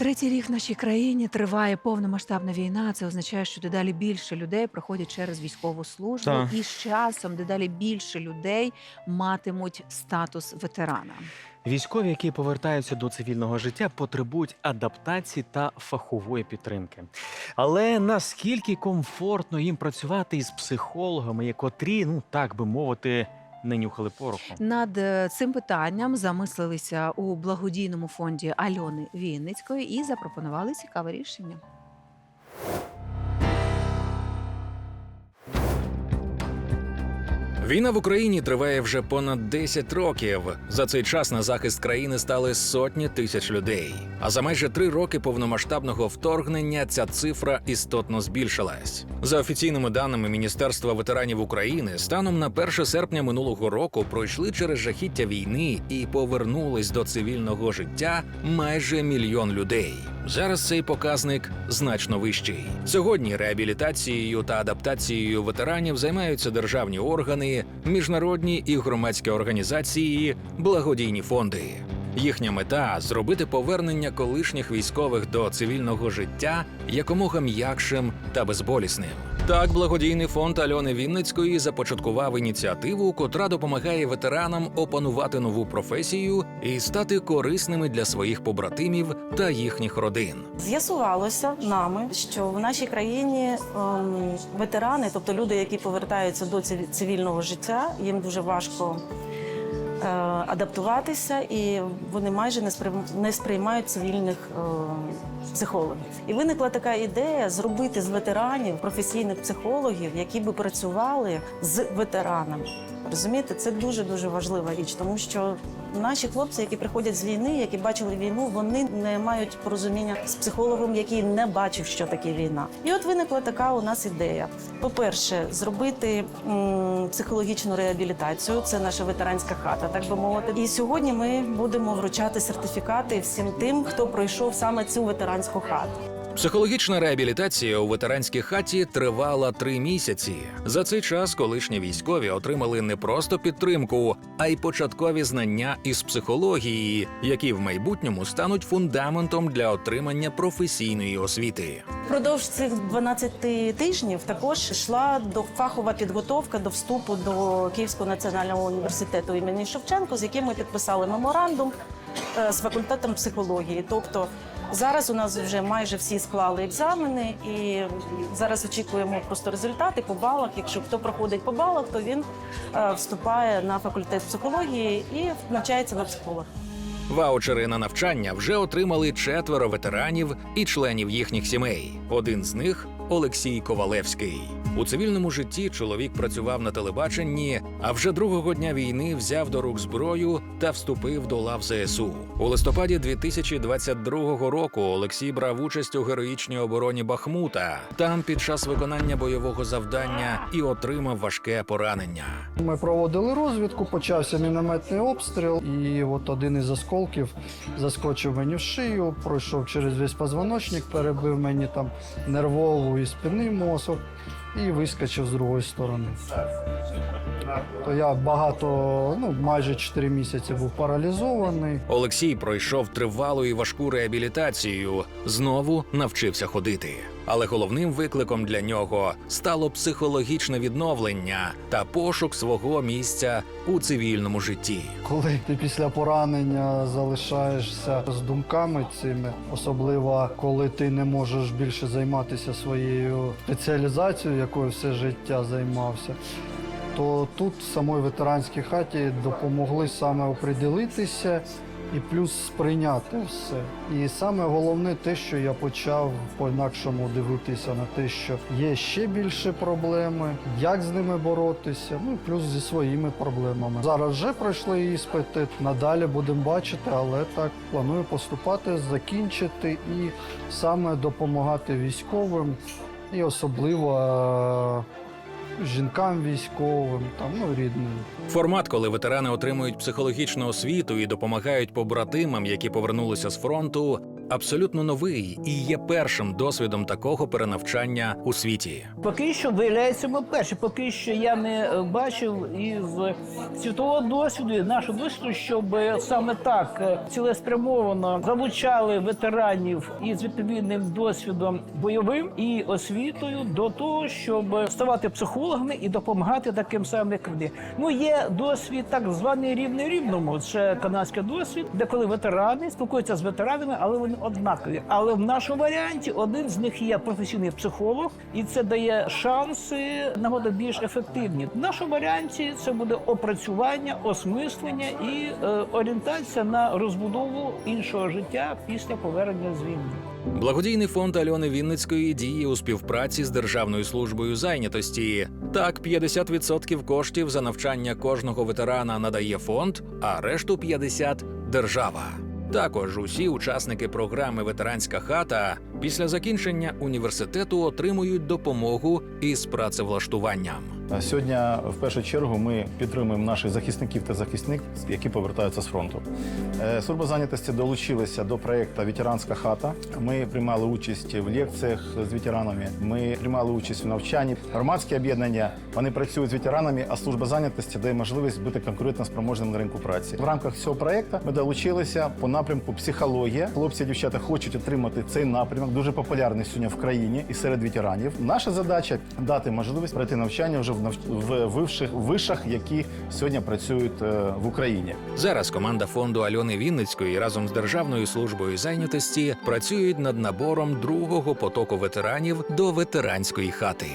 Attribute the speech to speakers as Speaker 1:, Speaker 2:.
Speaker 1: Третій рік в нашій країні триває повномасштабна війна. Це означає, що дедалі більше людей проходять через військову службу,
Speaker 2: Так.
Speaker 1: і з часом дедалі більше людей матимуть статус ветерана.
Speaker 2: Військові, які повертаються до цивільного життя, потребують адаптації та фахової підтримки. Але наскільки комфортно їм працювати із психологами, котрі, ну так би мовити, не нюхали пороху?
Speaker 1: Над е, цим питанням замислилися у благодійному фонді Альони Вінницької і запропонували цікаве рішення.
Speaker 3: Війна в Україні триває вже понад 10 років. За цей час на захист країни стали сотні тисяч людей. А за майже три роки повномасштабного вторгнення ця цифра істотно збільшилась. За офіційними даними Міністерства ветеранів України, станом на 1 серпня минулого року пройшли через жахіття війни і повернулись до цивільного життя майже мільйон людей. Зараз цей показник значно вищий. Сьогодні реабілітацією та адаптацією ветеранів займаються державні органи, міжнародні і громадські організації, благодійні фонди. Їхня мета зробити повернення колишніх військових до цивільного життя якомога м'якшим та безболісним. Так, благодійний фонд Альони Вінницької започаткував ініціативу, котра допомагає ветеранам опанувати нову професію і стати корисними для своїх побратимів та їхніх родин.
Speaker 4: З'ясувалося нами, що в нашій країні ем, ветерани, тобто люди, які повертаються до циві- цивільного життя, їм дуже важко адаптуватися, і вони майже не, не сприймають цивільних е, психологів. І виникла така ідея зробити з ветеранів професійних психологів, які би працювали з ветеранами. Розумієте, це дуже дуже важлива річ, тому що наші хлопці, які приходять з війни, які бачили війну, вони не мають порозуміння з психологом, який не бачив, що таке війна. І от виникла така у нас ідея: по-перше, зробити психологічну реабілітацію. Це наша ветеранська хата, так би мовити. І сьогодні ми будемо вручати сертифікати всім тим, хто пройшов саме цю ветеранську хату.
Speaker 3: Психологічна реабілітація у ветеранській хаті тривала три місяці. За цей час колишні військові отримали не просто підтримку, а й початкові знання із психології, які в майбутньому стануть фундаментом для отримання професійної освіти.
Speaker 4: Впродовж цих 12 тижнів також йшла до фахова підготовка до вступу до Київського національного університету імені Шевченко, з яким ми підписали меморандум е, з факультетом психології. Тобто зараз у нас вже майже всі склали екзамени, і зараз очікуємо просто результати по балах. Якщо хто проходить по балах, то він е, вступає на факультет психології і навчається на психолога.
Speaker 3: Ваучери на навчання вже отримали четверо ветеранів і членів їхніх сімей. Один з них Олексій Ковалевський. У цивільному житті чоловік працював на телебаченні, а вже другого дня війни взяв до рук зброю та вступив до лав ЗСУ. У листопаді 2022 року Олексій брав участь у героїчній обороні Бахмута. Там під час виконання бойового завдання і отримав важке поранення.
Speaker 5: Ми проводили розвідку, почався мінометний обстріл, і от один із осколків заскочив мені в шию, пройшов через весь позвоночник, перебив мені там нервову і спинний мозок і вискочив з другої сторони. То я багато, ну майже 4 місяці був паралізований.
Speaker 3: Олексій пройшов тривалу і важку реабілітацію, знову навчився ходити. Але головним викликом для нього стало психологічне відновлення та пошук свого місця у цивільному житті.
Speaker 5: Коли ти після поранення залишаєшся з думками цими, особливо коли ти не можеш більше займатися своєю спеціалізацією, якою все життя займався, то тут в самої ветеранській хаті допомогли саме оприділитися і плюс сприйняти все. І саме головне те, що я почав по-інакшому дивитися на те, що є ще більше проблеми, як з ними боротися, ну і плюс зі своїми проблемами. Зараз вже пройшли іспити, надалі будемо бачити, але так планую поступати, закінчити і саме допомагати військовим, і особливо е, жінкам військовим, там ну рідним.
Speaker 3: Формат, коли ветерани отримують психологічну освіту і допомагають побратимам, які повернулися з фронту, абсолютно новий і є першим досвідом такого перенавчання у світі.
Speaker 6: Поки що виявляється, ми перші. Поки що я не е, бачив із світового досвіду, і нашого досвіду, щоб саме так е, цілеспрямовано залучали ветеранів із відповідним досвідом бойовим і освітою до того, щоб ставати психологами і допомагати таким самим як. Ну є досвід так званий рівний рівному. Це канадський досвід, де коли ветерани спілкуються з ветеранами, але вони однакові. Але в нашому варіанті один з них є професійний психолог, і це дає шанси нагоди більш ефективні. В нашому варіанті це буде опрацювання, осмислення і е, орієнтація на розбудову іншого життя після повернення з війни.
Speaker 3: Благодійний фонд Альони Вінницької діє у співпраці з Державною службою зайнятості. Так, 50% коштів за навчання кожного ветерана надає фонд, а решту 50 – держава. Також усі учасники програми Ветеранська хата після закінчення університету отримують допомогу із працевлаштуванням.
Speaker 7: Сьогодні, в першу чергу, ми підтримуємо наших захисників та захисник, які повертаються з фронту. Е, Служба зайнятості долучилася до проєкту Ветеранська хата. Ми приймали участь в лекціях з ветеранами. Ми приймали участь в навчанні. Громадські об'єднання вони працюють з ветеранами, а служба зайнятості дає можливість бути конкурентно спроможним на ринку праці. В рамках цього проєкту ми долучилися по напрямку психологія. Хлопці дівчата хочуть отримати цей напрямок, дуже популярний сьогодні в країні і серед ветеранів. Наша задача дати можливість пройти навчання вже в в вишах, вишах, які сьогодні працюють е, в Україні.
Speaker 3: Зараз команда фонду Альони Вінницької разом з Державною службою зайнятості працюють над набором другого потоку ветеранів до ветеранської хати.